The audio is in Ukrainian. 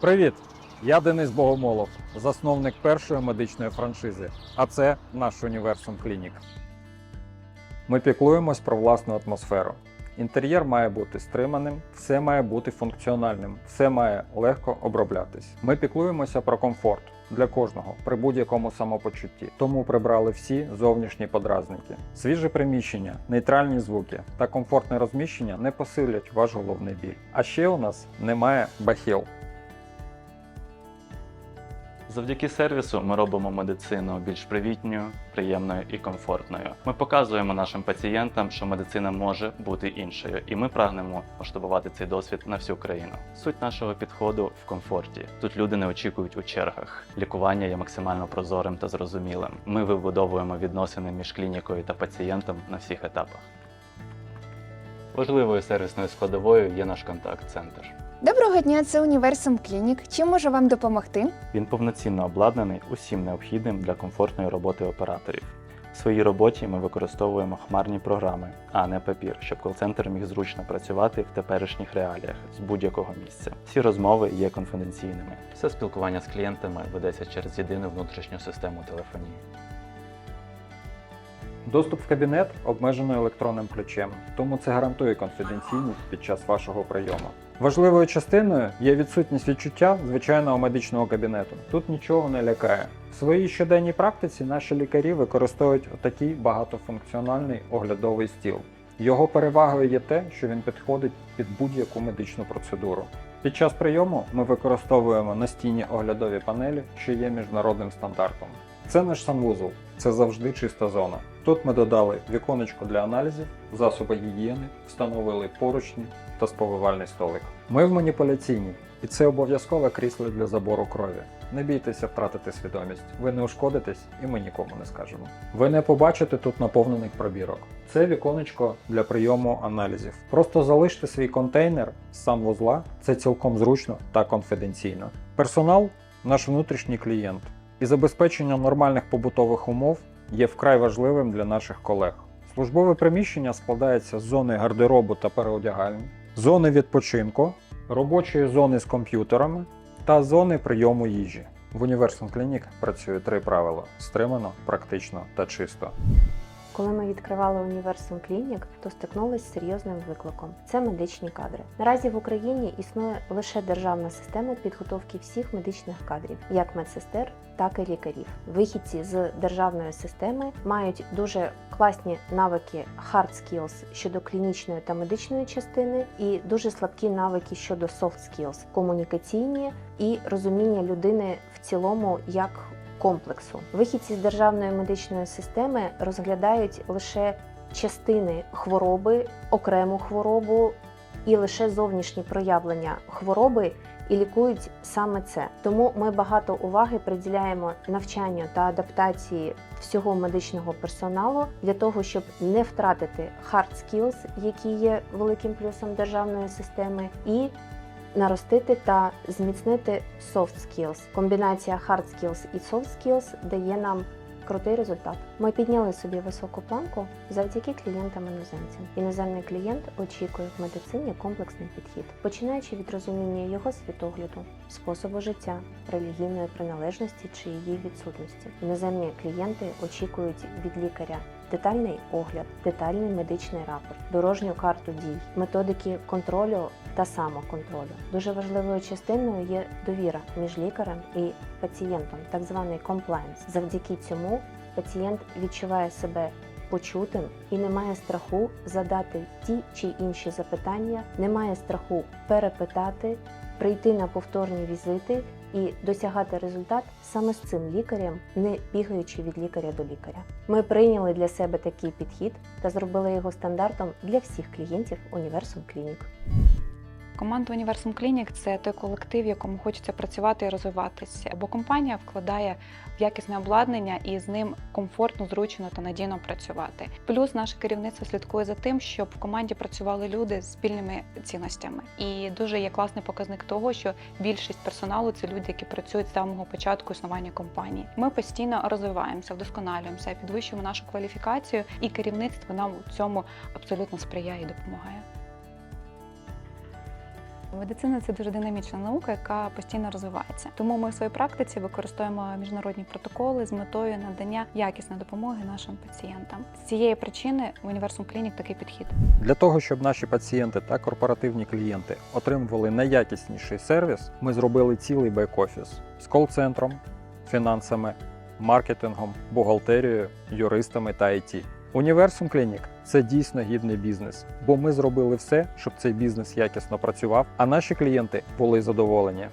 Привіт! Я Денис Богомолов, засновник першої медичної франшизи, а це наш універсум Клінік. Ми піклуємось про власну атмосферу. Інтер'єр має бути стриманим, все має бути функціональним, все має легко оброблятись. Ми піклуємося про комфорт для кожного при будь-якому самопочутті, тому прибрали всі зовнішні подразники. Свіже приміщення, нейтральні звуки та комфортне розміщення не посилять ваш головний біль. А ще у нас немає бахіл. Завдяки сервісу ми робимо медицину більш привітною, приємною і комфортною. Ми показуємо нашим пацієнтам, що медицина може бути іншою, і ми прагнемо масштабувати цей досвід на всю країну. Суть нашого підходу в комфорті. Тут люди не очікують у чергах. Лікування є максимально прозорим та зрозумілим. Ми вибудовуємо відносини між клінікою та пацієнтом на всіх етапах. Важливою сервісною складовою є наш контакт-центр. Доброго дня, це Універсум Клінік. Чим можу вам допомогти? Він повноцінно обладнаний усім необхідним для комфортної роботи операторів. В своїй роботі ми використовуємо хмарні програми, а не папір, щоб кол-центр міг зручно працювати в теперішніх реаліях з будь-якого місця. Всі розмови є конфіденційними. Все спілкування з клієнтами ведеться через єдину внутрішню систему телефонії. Доступ в кабінет обмежено електронним ключем, тому це гарантує конфіденційність під час вашого прийому. Важливою частиною є відсутність відчуття звичайного медичного кабінету. Тут нічого не лякає. В своїй щоденній практиці наші лікарі використовують отакий багатофункціональний оглядовий стіл. Його перевагою є те, що він підходить під будь-яку медичну процедуру. Під час прийому ми використовуємо настінні оглядові панелі, що є міжнародним стандартом. Це наш санвузол, це завжди чиста зона. Тут ми додали віконечко для аналізів, засоби гігієни, встановили поручні та сповивальний столик. Ми в маніпуляційній, і це обов'язкове крісло для забору крові. Не бійтеся втратити свідомість, ви не ушкодитесь і ми нікому не скажемо. Ви не побачите тут наповнених пробірок. Це віконечко для прийому аналізів. Просто залиште свій контейнер з санвузла, це цілком зручно та конфіденційно. Персонал наш внутрішній клієнт, і забезпечення нормальних побутових умов є вкрай важливим для наших колег. Службове приміщення складається з зони гардеробу та переодягальні, зони відпочинку, робочої зони з комп'ютерами та зони прийому їжі. В Універсум Клінік працює три правила: стримано, практично та чисто. Коли ми відкривали універсум клінік, то стикнулися з серйозним викликом. Це медичні кадри. Наразі в Україні існує лише державна система підготовки всіх медичних кадрів, як медсестер, так і лікарів. Вихідці з державної системи мають дуже класні навики hard skills щодо клінічної та медичної частини, і дуже слабкі навики щодо soft skills, комунікаційні і розуміння людини в цілому як комплексу. Вихідці з державної медичної системи розглядають лише частини хвороби, окрему хворобу і лише зовнішні проявлення хвороби. І лікують саме це. Тому ми багато уваги приділяємо навчанню та адаптації всього медичного персоналу для того, щоб не втратити hard skills, які є великим плюсом державної системи, і наростити та зміцнити soft skills. Комбінація hard skills і soft skills дає нам крутий результат. Ми підняли собі високу планку завдяки клієнтам-іноземцям. Іноземний клієнт очікує в медицині комплексний підхід, починаючи від розуміння його світогляду, способу життя, релігійної приналежності чи її відсутності. Іноземні клієнти очікують від лікаря детальний огляд, детальний медичний рапорт, дорожню карту дій, методики контролю та самоконтролю. Дуже важливою частиною є довіра між лікарем і пацієнтом, так званий комплайнс. Завдяки цьому пацієнт відчуває себе почутим і не має страху задати ті чи інші запитання, не має страху перепитати, прийти на повторні візити і досягати результат саме з цим лікарем, не бігаючи від лікаря до лікаря. Ми прийняли для себе такий підхід та зробили його стандартом для всіх клієнтів Універсум Клінік. Команда Універсум Клінік це той колектив, якому хочеться працювати і розвиватися. Бо компанія вкладає в якісне обладнання і з ним комфортно, зручно та надійно працювати. Плюс наше керівництво слідкує за тим, щоб в команді працювали люди з спільними цінностями. І дуже є класний показник того, що більшість персоналу це люди, які працюють з самого початку існування компанії. Ми постійно розвиваємося, вдосконалюємося, підвищуємо нашу кваліфікацію, і керівництво нам у цьому абсолютно сприяє і допомагає. Медицина це дуже динамічна наука, яка постійно розвивається. Тому ми в своїй практиці використовуємо міжнародні протоколи з метою надання якісної допомоги нашим пацієнтам. З цієї причини в Universum Clinic такий підхід. Для того, щоб наші пацієнти та корпоративні клієнти отримували найякісніший сервіс, ми зробили цілий бек-офіс з кол-центром, фінансами, маркетингом, бухгалтерією, юристами та IT. Universum Клінік – це дійсно гідний бізнес, бо ми зробили все, щоб цей бізнес якісно працював, а наші клієнти були задоволені.